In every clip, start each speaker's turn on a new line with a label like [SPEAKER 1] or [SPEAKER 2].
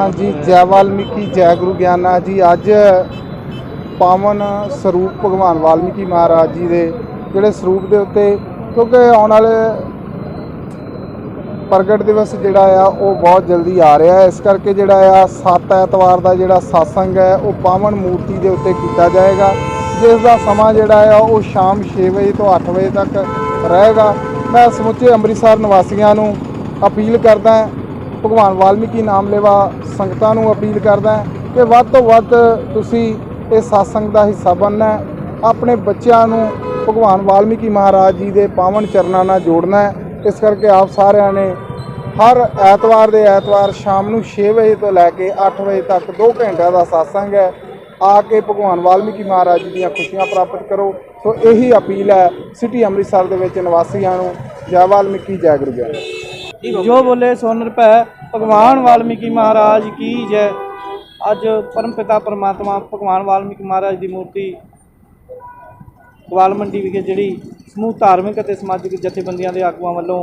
[SPEAKER 1] ਹਾਂਜੀ, ਜੈ ਵਾਲਮੀਕੀ, ਜੈ ਗੁਰੂ ਗਿਆਨਾ ਜੀ। ਅੱਜ ਪਾਵਨ ਸਰੂਪ ਭਗਵਾਨ ਵਾਲਮੀਕੀ ਮਹਾਰਾਜ ਜੀ ਦੇ ਜਿਹੜੇ ਸਰੂਪ ਦੇ ਉੱਤੇ, ਕਿਉਂਕਿ ਆਉਣ ਵਾਲੇ ਪ੍ਰਗਟ ਦਿਵਸ ਜਿਹੜਾ ਆ, ਉਹ ਬਹੁਤ ਜਲਦੀ ਆ ਰਿਹਾ ਇਸ ਕਰਕੇ ਜਿਹੜਾ ਆ, ਸੱਤ ਐਤਵਾਰ ਦਾ ਜਿਹੜਾ satsang ਹੈ, ਉਹ ਪਾਵਨ ਮੂਰਤੀ ਦੇ ਉੱਤੇ ਕੀਤਾ ਜਾਏਗਾ। ਜਿਸ ਦਾ ਸਮਾਂ ਜਿਹੜਾ ਆ, ਉਹ ਸ਼ਾਮ 6 ਵਜੇ ਤੋਂ 8 ਵਜੇ ਤੱਕ ਰਹੇਗਾ। ਮੈਂ ਸਮੁੱਚੇ ਅੰਮ੍ਰਿਤਸਰ ਨਿਵਾਸੀਆਂ ਨੂੰ ਅਪੀਲ ਕਰਦਾ ਭਗਵਾਨ ਵਾਲਮੀਕੀ ਨਾਮ ਲੇਵਾ ਸੰਗਤਾਂ ਨੂੰ ਅਪੀਲ ਕਰਦਾ ਕਿ ਵੱਧ ਤੋਂ ਵੱਧ ਤੁਸੀਂ ਇਹ satsang ਦਾ ਹਿੱਸਾ ਬਣਨਾ ਆਪਣੇ ਬੱਚਿਆਂ ਨੂੰ ਭਗਵਾਨ ਵਾਲਮੀਕੀ ਮਹਾਰਾਜ ਜੀ ਦੇ ਪਾਵਨ ਚਰਨਾਂ ਨਾਲ ਜੋੜਨਾ ਇਸ ਕਰਕੇ ਆਪ ਸਾਰਿਆਂ ਨੇ ਹਰ ਐਤਵਾਰ ਦੇ ਐਤਵਾਰ ਸ਼ਾਮ ਨੂੰ 6 ਵਜੇ ਤੋਂ ਲੈ ਕੇ 8 ਵਜੇ ਤੱਕ 2 ਘੰਟਿਆਂ ਦਾ satsang ਹੈ। ਆ ਕੇ ਭਗਵਾਨ ਵਾਲਮੀਕੀ ਮਹਾਰਾਜ ਜੀ ਦੀਆਂ ਖੁਸ਼ੀਆਂ ਪ੍ਰਾਪਤ ਕਰੋ। ਸੋ ਇਹੀ ਅਪੀਲ ਹੈ ਸਿਟੀ ਅੰਮ੍ਰਿਤਸਰ ਦੇ ਵਿੱਚ ਨਿਵਾਸੀਆਂ ਨੂੰ। ਜੈ ਵਾਲਮੀਕੀ, ਜੈ ਗੁਰੂ ਜੀ
[SPEAKER 2] ਜੋ ਬੋਲੇ ਸੋਨ ਰੁਪੈ ਭਗਵਾਨ ਵਾਲਮੀਕੀ ਮਹਾਰਾਜ ਕੀ ਜੈ। ਅੱਜ ਪਰਮ ਪਿਤਾ ਪਰਮਾਤਮਾ ਭਗਵਾਨ ਵਾਲਮੀਕੀ ਮਹਾਰਾਜ ਦੀ ਮੂਰਤੀ ਗਵਾਲ ਮੰਡੀ ਵਿਖੇ ਜਿਹੜੀ ਸਮੂਹ ਧਾਰਮਿਕ ਅਤੇ ਸਮਾਜਿਕ ਜਥੇਬੰਦੀਆਂ ਦੇ ਆਗੂਆਂ ਵੱਲੋਂ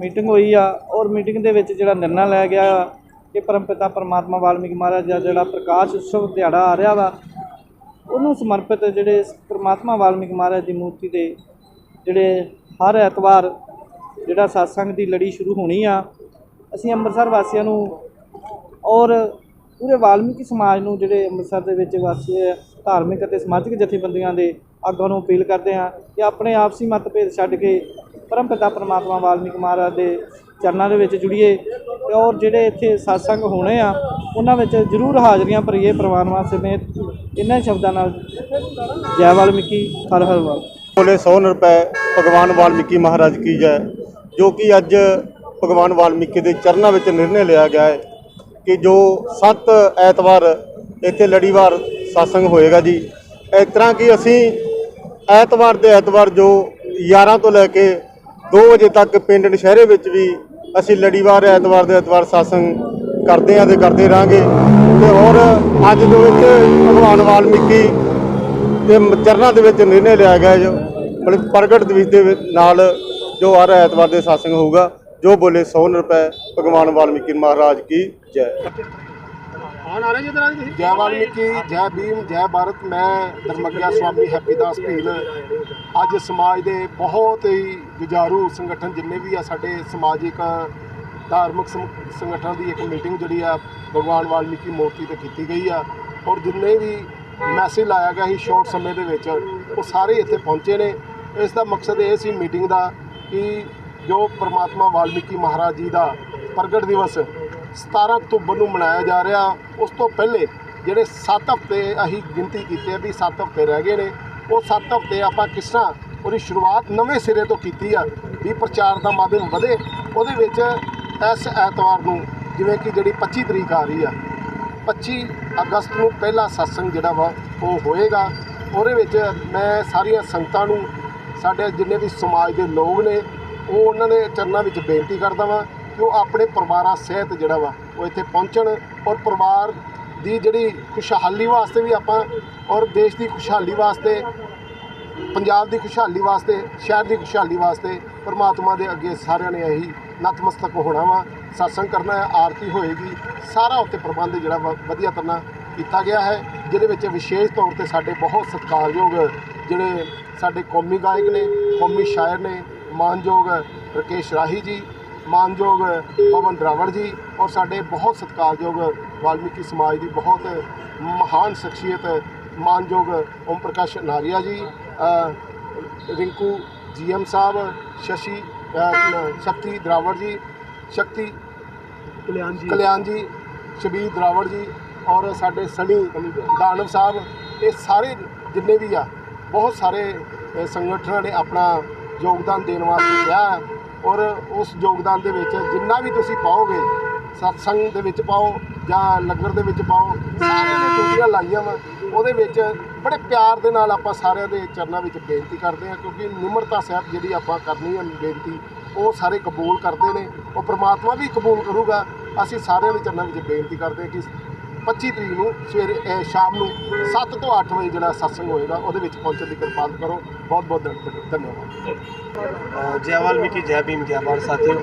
[SPEAKER 2] ਮੀਟਿੰਗ ਹੋਈ ਆ। ਔਰ ਮੀਟਿੰਗ ਦੇ ਵਿੱਚ ਜਿਹੜਾ ਨਿਰਣਾ ਲਿਆ ਗਿਆ ਕਿ ਪਰਮ ਪਿਤਾ ਪਰਮਾਤਮਾ ਵਾਲਮੀਕੀ ਮਹਾਰਾਜ ਦਾ ਜਿਹੜਾ ਪ੍ਰਕਾਸ਼ ਉਤਸਵ ਦਿਹਾੜਾ ਆ ਰਿਹਾ ਵਾ, ਉਹਨੂੰ ਸਮਰਪਿਤ ਜਿਹੜੇ ਪਰਮਾਤਮਾ ਵਾਲਮੀਕੀ ਮਹਾਰਾਜ ਦੀ ਮੂਰਤੀ ਦੇ ਜਿਹੜੇ ਹਰ ਐਤਵਾਰ ਜਿਹੜਾ satsang ਦੀ ਲੜੀ ਸ਼ੁਰੂ ਹੋਣੀ ਆ ਅਸੀਂ ਅੰਮ੍ਰਿਤਸਰ ਵਾਸੀਆਂ ਨੂੰ ਔਰ ਪੂਰੇ ਵਾਲਮੀਕੀ ਸਮਾਜ ਨੂੰ ਜਿਹੜੇ ਅੰਮ੍ਰਿਤਸਰ ਦੇ ਵਿੱਚ ਵਾਸੀ ਧਾਰਮਿਕ ਅਤੇ ਸਮਾਜਿਕ ਜਥੇਬੰਦੀਆਂ ਦੇ ਆਗੂਆਂ ਨੂੰ ਅਪੀਲ ਕਰਦੇ ਹਾਂ ਕਿ ਆਪਣੇ ਆਪਸੀ ਮਤਭੇਦ ਛੱਡ ਕੇ ਪਰਮਪਿਤਾ ਪਰਮਾਤਮਾ ਵਾਲਮੀਕੀ ਮਹਾਰਾਜ ਦੇ ਚਰਨਾਂ ਦੇ ਵਿੱਚ ਜੁੜੀਏ ਤੇ ਔਰ ਜਿਹੜੇ ਇੱਥੇ satsang ਹੋਣੇ ਆ, ਉਹਨਾਂ ਵਿੱਚ ਜ਼ਰੂਰ ਹਾਜ਼ਰੀਆਂ ਭਰੀਏ ਪਰਮਾਤਮਾ ਸਮੇਤ ਇਹਨਾਂ ਸ਼ਬਦਾਂ ਨਾਲ। ਜੈ ਵਾਲਮੀਕੀ, ਹਰ ਹਰ ਵਾਲ।
[SPEAKER 3] ਬੋਲੇ 100 ਰੁਪਏ ਭਗਵਾਨ ਵਾਲਮੀਕੀ ਮਹਾਰਾਜ ਕੀ ਜੈ, ਜੋ ਕਿ ਅੱਜ ਭਗਵਾਨ ਵਾਲਮੀਕੀ ਦੇ ਚਰਨਾਂ ਵਿੱਚ ਨਿਰਣੇ ਲਿਆ ਗਿਆ ਹੈ ਕਿ ਜੋ ਸੱਤ ਐਤਵਾਰ ਇੱਥੇ ਲੜੀਵਾਰ satsang ਹੋਏਗਾ ਜੀ। ਇਸ ਤਰ੍ਹਾਂ ਕਿ ਅਸੀਂ ਐਤਵਾਰ ਦੇ ਐਤਵਾਰ ਜੋ 11 ਤੋਂ ਲੈ ਕੇ 2 ਵਜੇ ਤੱਕ ਪਿੰਡ ਨਸ਼ਹਿਰੇ ਵਿੱਚ ਵੀ ਅਸੀਂ ਲੜੀਵਾਰ ਐਤਵਾਰ ਦੇ ਐਤਵਾਰ satsang ਕਰਦੇ ਹਾਂ ਤੇ ਕਰਦੇ ਰਹਾਂਗੇ। ਤੇ ਹੋਰ ਅੱਜ ਜੋ ਇੱਥੇ ਭਗਵਾਨ ਵਾਲਮੀਕੀ ਦੇ ਚਰਨਾਂ ਦੇ ਵਿੱਚ ਨਿਰਣੇ ਲਿਆ ਗਿਆ ਹੈ ਜੋ, ਮਤਲਬ ਪ੍ਰਗਟ ਦਿਵਸ ਦੇ ਨਾਲ ਜੋ ਹਰ ਐਤਵਾਰ ਦੇ satsang ਹੋਊਗਾ। ਜੋ ਬੋਲੇ 100 ਰੁਪਏ ਭਗਵਾਨ ਵਾਲਮੀਕੀ ਮਹਾਰਾਜ ਕੀ ਜੈ।
[SPEAKER 4] ਜੈ ਵਾਲਮੀਕੀ ਜੈ ਭੀਮ ਜੈ ਭਾਰਤ ਮੈਂ ਧਰਮਗਿਆ ਸਵਾਮੀ ਹੈਪੀਦਾਸ ਭੀਲ। ਅੱਜ ਸਮਾਜ ਦੇ ਬਹੁਤ ਹੀ ਜੁਝਾਰੂ ਸੰਗਠਨ ਜਿੰਨੇ ਵੀ ਆ ਸਾਡੇ ਸਮਾਜਿਕ ਧਾਰਮਿਕ ਸੰਗਠਨਾਂ ਦੀ ਇੱਕ ਮੀਟਿੰਗ ਜਿਹੜੀ ਆ ਭਗਵਾਨ ਵਾਲਮੀਕੀ ਮੂਰਤੀ ਤੇ ਕੀਤੀ ਗਈ ਆ। ਔਰ ਜਿੰਨੇ ਵੀ ਮੈਸੇਜ ਲਾਇਆ ਗਿਆ ਸੀ ਸ਼ਾਰਟ ਸਮੇਂ ਦੇ ਵਿੱਚ ਉਹ ਸਾਰੇ ਇੱਥੇ ਪਹੁੰਚੇ ਨੇ। ਇਸ ਦਾ ਮਕਸਦ ਇਹ ਸੀ ਮੀਟਿੰਗ ਦਾ ਕਿ ਜੋ ਪ੍ਰਮਾਤਮਾ ਵਾਲਮੀਕੀ ਮਹਾਰਾਜ ਜੀ ਦਾ ਪ੍ਰਗਟ ਦਿਵਸ 17 ਅਕਤੂਬਰ ਨੂੰ ਮਨਾਇਆ ਜਾ ਰਿਹਾ, ਉਸ ਤੋਂ ਪਹਿਲੇ ਜਿਹੜੇ 7 ਹਫ਼ਤੇ ਅਸੀਂ ਗਿਣਤੀ ਕੀਤੀ ਹੈ ਵੀ 7 ਹਫ਼ਤੇ ਰਹਿ ਗਏ ਨੇ, ਉਹ 7 ਹਫ਼ਤੇ ਆਪਾਂ ਕਿਸ ਤਰ੍ਹਾਂ ਉਹਦੀ ਸ਼ੁਰੂਆਤ ਨਵੇਂ ਸਿਰੇ ਤੋਂ ਕੀਤੀ ਆ, ਵੀ ਪ੍ਰਚਾਰ ਦਾ ਮਾਧਿਅਮ ਵਧੇ, ਉਹਦੇ ਵਿੱਚ ਇਸ ਐਤਵਾਰ ਨੂੰ ਜਿਵੇਂ ਕਿ ਜਿਹੜੀ 25 ਤਰੀਕ ਆ ਰਹੀ ਆ 25 ਅਗਸਤ ਨੂੰ ਪਹਿਲਾ satsang ਜਿਹੜਾ ਵਾ, ਉਹ ਹੋਏਗਾ, ਉਹਦੇ ਵਿੱਚ ਮੈਂ ਸਾਰੀਆਂ ਸੰਗਤਾਂ ਨੂੰ, ਸਾਡੇ ਜਿੰਨੇ ਵੀ ਸਮਾਜ ਦੇ ਲੋਕ ਨੇ ਉਹ ਉਹਨਾਂ ਦੇ ਚਰਨਾਂ ਵਿੱਚ ਬੇਨਤੀ ਕਰਦਾ ਵਾਂ ਕਿ ਉਹ ਆਪਣੇ ਪਰਿਵਾਰਾਂ ਸਹਿਤ ਜਿਹੜਾ ਵਾ, ਉਹ ਇੱਥੇ ਪਹੁੰਚਣ ਔਰ ਪਰਿਵਾਰ ਦੀ ਜਿਹੜੀ ਖੁਸ਼ਹਾਲੀ ਵਾਸਤੇ ਵੀ ਆਪਾਂ ਔਰ ਦੇਸ਼ ਦੀ ਖੁਸ਼ਹਾਲੀ ਵਾਸਤੇ, ਪੰਜਾਬ ਦੀ ਖੁਸ਼ਹਾਲੀ ਵਾਸਤੇ, ਸ਼ਹਿਰ ਦੀ ਖੁਸ਼ਹਾਲੀ ਵਾਸਤੇ ਪਰਮਾਤਮਾ ਦੇ ਅੱਗੇ ਸਾਰਿਆਂ ਨੇ ਇਹੀ ਨਤਮਸਤਕ ਹੋਣਾ ਵਾ। satsang ਕਰਨਾ ਹੈ, ਆਰਤੀ ਹੋਏਗੀ। ਸਾਰਾ ਉੱਤੇ ਪ੍ਰਬੰਧ ਜਿਹੜਾ ਵਾ ਵਧੀਆ ਤਰ੍ਹਾਂ ਕੀਤਾ ਗਿਆ ਹੈ, ਜਿਹਦੇ ਵਿੱਚ ਵਿਸ਼ੇਸ਼ ਤੌਰ ਤੇ ਸਾਡੇ ਬਹੁਤ ਸਤਿਕਾਰਯੋਗ ਜਿਹੜੇ ਸਾਡੇ ਕੌਮੀ ਗਾਇਕ ਨੇ, ਕੌਮੀ ਸ਼ਾਇਰ ਨੇ ਮਾਨਯੋਗ ਰਕੇਸ਼ ਰਾਹੀ ਜੀ ਮਾਨਯੋਗ ਪਵਨ ਦਰਾਵੜ ਜੀ ਔਰ ਸਾਡੇ ਬਹੁਤ ਸਤਿਕਾਰਯੋਗ ਵਾਲਮੀਕੀ ਸਮਾਜ ਦੀ ਬਹੁਤ ਮਹਾਨ ਸ਼ਖਸੀਅਤ ਮਾਨਯੋਗ ਓਮ ਪ੍ਰਕਾਸ਼ ਨਾਰੀਆ ਜੀ ਰਿੰਕੂ ਜੀਐਮ ਸਾਹਿਬ ਸ਼ਸ਼ੀ ਸ਼ਕਤੀ ਦਰਾਵੜ ਜੀ ਸ਼ਕਤੀ
[SPEAKER 2] ਕਲਿਆਣ ਜੀ।
[SPEAKER 4] ਕਲਿਆਣ ਜੀ ਸ਼ਬੀਰ ਦਰਾਵੜ ਜੀ ਔਰ ਸਾਡੇ ਸਣੀ ਦਾਨਵ ਸਾਹਿਬ ਇਹ ਸਾਰੇ ਜਿੰਨੇ ਵੀ ਆ ਬਹੁਤ ਸਾਰੇ ਸੰਗਠਨਾਂ ਨੇ ਆਪਣਾ ਯੋਗਦਾਨ ਦੇਣ ਵਾਸਤੇ ਕਿਹਾ ਹੈ। ਔਰ ਉਸ ਯੋਗਦਾਨ ਦੇ ਵਿੱਚ ਜਿੰਨਾ ਵੀ ਤੁਸੀਂ ਪਾਓਗੇ, ਸਤਸੰਗ ਦੇ ਵਿੱਚ ਪਾਓ ਜਾਂ ਲੰਗਰ ਦੇ ਵਿੱਚ ਪਾਓ, ਸਾਰਿਆਂ ਨੇ ਡਿਊਟੀਆਂ ਲਾਈਆਂ ਵਾ। ਉਹਦੇ ਵਿੱਚ ਬੜੇ ਪਿਆਰ ਦੇ ਨਾਲ ਆਪਾਂ ਸਾਰਿਆਂ ਦੇ ਚਰਨਾਂ ਵਿੱਚ ਬੇਨਤੀ ਕਰਦੇ ਹਾਂ, ਕਿਉਂਕਿ ਨਿਮਰਤਾ ਸਾਹਿਬ ਜਿਹੜੀ ਆਪਾਂ ਕਰਨੀ ਹੈ ਬੇਨਤੀ, ਉਹ ਸਾਰੇ ਕਬੂਲ ਕਰਦੇ ਨੇ। ਉਹ ਪ੍ਰਮਾਤਮਾ ਵੀ ਕਬੂਲ ਕਰੂਗਾ। ਅਸੀਂ ਸਾਰਿਆਂ ਦੇ ਚਰਨਾਂ ਵਿੱਚ ਬੇਨਤੀ ਕਰਦੇ ਹਾਂ ਕਿ 25 ਤਰੀਕ ਨੂੰ ਸਵੇਰੇ ਸ਼ਾਮ ਨੂੰ 7 ਤੋਂ 8 ਵਜੇ ਜਿਹੜਾ ਸਤਸੰਗ ਹੋਏਗਾ ਉਹਦੇ ਵਿੱਚ ਪਹੁੰਚਣ ਦੀ ਕਿਰਪਾਲ ਕਰੋ। ਬਹੁਤ ਬਹੁਤ ਧੰਨਵਾਦ।
[SPEAKER 5] ਅ, ਜੈ ਵਾਲਮੀਕੀ ਜੈ ਭੀਮ ਜੈ ਭਾਰਤ ਸਾਥੀਓ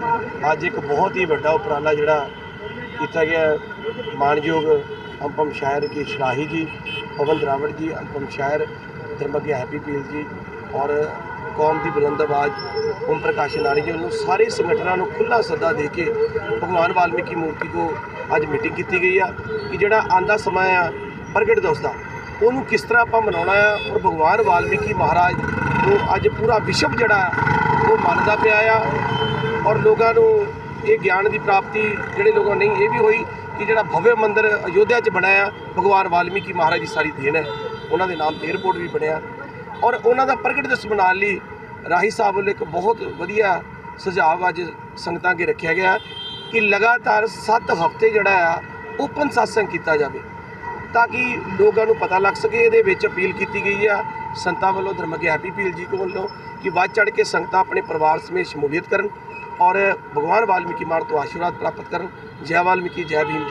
[SPEAKER 5] ਅੱਜ ਇੱਕ ਬਹੁਤ ਹੀ ਵੱਡਾ ਉਪਰਾਲਾ ਜਿਹੜਾ ਕੀਤਾ ਗਿਆ ਹੈ ਮਾਨਯੋਗ ਅੰਪਮ ਸ਼ਾਇਰ ਕੀ ਸ਼ਰਾਹੀ ਜੀ ਪਵਨ ਦਰਾਵੜ ਜੀ ਅੰਪਮ ਸ਼ਾਇਰ ਧਰਮਗਿਆ ਹੈਪੀ ਪੀਲ ਜੀ ਔਰ ਕੌਮ ਦੀ ਬੁਲੰਦ ਆਵਾਜ਼ ਓਮ ਪ੍ਰਕਾਸ਼ ਨਾਰੀ ਜੀ ਨੂੰ ਸਾਰੇ ਸੰਗਠਨਾਂ ਨੂੰ ਖੁੱਲਾ ਸੱਦਾ ਦੇ ਕੇ ਭਗਵਾਨ ਵਾਲਮੀਕੀ ਮੂਰਤੀ ਕੋ ਅੱਜ ਮੀਟਿੰਗ ਕੀਤੀ ਗਈ ਆ ਕਿ ਜਿਹੜਾ ਆਂਦਾ ਸਮਾਂ ਆ ਪ੍ਰਗਟ ਦਿਵਸ ਦਾ ਉਹਨੂੰ ਕਿਸ ਤਰ੍ਹਾਂ ਆਪਾਂ ਮਨਾਉਣਾ ਆ ਔਰ ਭਗਵਾਨ ਵਾਲਮੀਕੀ ਮਹਾਰਾਜ ਨੂੰ ਅੱਜ ਪੂਰਾ ਵਿਸ਼ਵ ਜਿਹੜਾ ਆ, ਉਹ ਮੰਨਦਾ ਪਿਆ ਆ ਔਰ ਲੋਕਾਂ ਨੂੰ ਇਹ ਗਿਆਨ ਦੀ ਪ੍ਰਾਪਤੀ ਜਿਹੜੇ ਲੋਕਾਂ ਨੂੰ ਨਹੀਂ ਇਹ ਵੀ ਹੋਈ ਕਿ ਜਿਹੜਾ ਭਵਯ ਮੰਦਿਰ ਅਯੋਧਿਆ 'ਚ ਬਣਾਇਆ ਭਗਵਾਨ ਵਾਲਮੀਕੀ ਮਹਾਰਾਜ ਦੀ ਸਾਰੀ ਦੇਣ ਹੈ ਉਹਨਾਂ ਦੇ ਨਾਮ ਤੇ 에ਅਰਪੋਰਟ ਵੀ ਬਣਿਆ। ਔਰ ਉਹਨਾਂ ਦਾ ਪ੍ਰਗਟ ਦਿਵਸ ਬਣਾਉਣ ਲਈ ਰਾਹੀ ਸਾਹਿਬ ਵੱਲੋਂ ਇੱਕ ਬਹੁਤ ਵਧੀਆ ਸੁਝਾਅ ਅੱਜ ਸੰਗਤਾਂ ਅੱਗੇ ਰੱਖਿਆ ਗਿਆ ਕਿ ਲਗਾਤਾਰ 7 ਹਫ਼ਤੇ ਜਿਹੜਾ ਆ ਓਪਨ satsang ਕੀਤਾ ਜਾਵੇ ਤਾਂ ਕਿ ਲੋਕਾਂ ਨੂੰ ਪਤਾ ਲੱਗ ਸਕੇ। ਇਹਦੇ ਵਿੱਚ ਅਪੀਲ ਕੀਤੀ ਗਈ ਆ ਸੰਤਾਂ ਵੱਲੋਂ, ਧਰਮਗੇ ਹੈਪੀ ਪੀਲ ਜੀ ਕੋਲ ਵੱਲੋਂ ਕਿ ਵੱਧ ਚੜ ਕੇ ਸੰਗਤਾਂ ਆਪਣੇ ਪਰਿਵਾਰ ਸਮੇਤ ਸ਼ਮੂਲੀਅਤ ਕਰਨ ਔਰ ਭਗਵਾਨ ਵਾਲਮੀਕੀ ਮਾਰ ਤੋਂ ਆਸ਼ੀਰਵਾਦ ਪ੍ਰਾਪਤ ਕਰਨ। ਜੈ ਵਾਲਮੀਕੀ, ਜੈ ਭੀਮ।